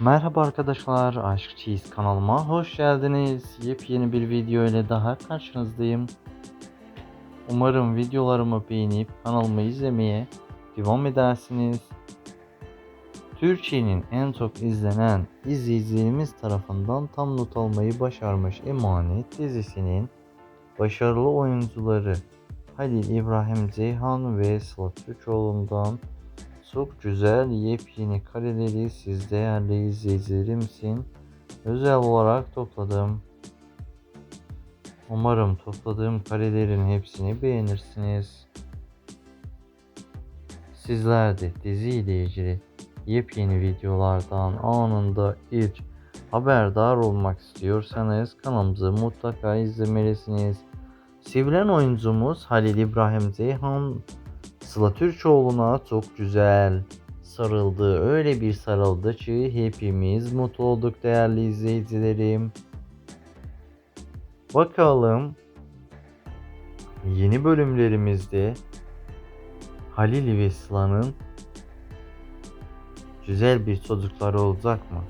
Merhaba arkadaşlar, Aşk Cheese kanalıma hoş geldiniz. Yepyeni bir video ile daha karşınızdayım. Umarım videolarımı beğenip kanalımı izlemeye devam edersiniz. Türkiye'nin en çok izlenen izleyicilerimiz tarafından tam not almayı başarmış Emanet dizisinin başarılı oyuncuları Halil İbrahim Ceyhan ve Sıla Türkoğlu'ndan çok güzel yepyeni kareleri siz değerli izleyicilerim için özel olarak topladım. Umarım topladığım karelerin hepsini beğenirsiniz. Sizler de dizi ile ilgili yepyeni videolardan anında ilk haberdar olmak istiyorsanız kanalımızı mutlaka izlemelisiniz. Sevilen oyuncumuz Halil İbrahim Ceyhan Sıla Türkoğlu'na çok güzel sarıldı. Öyle bir sarıldı ki hepimiz mutlu olduk değerli izleyicilerim. Bakalım yeni bölümlerimizde Halil ve Sıla'nın güzel bir çocukları olacak mı?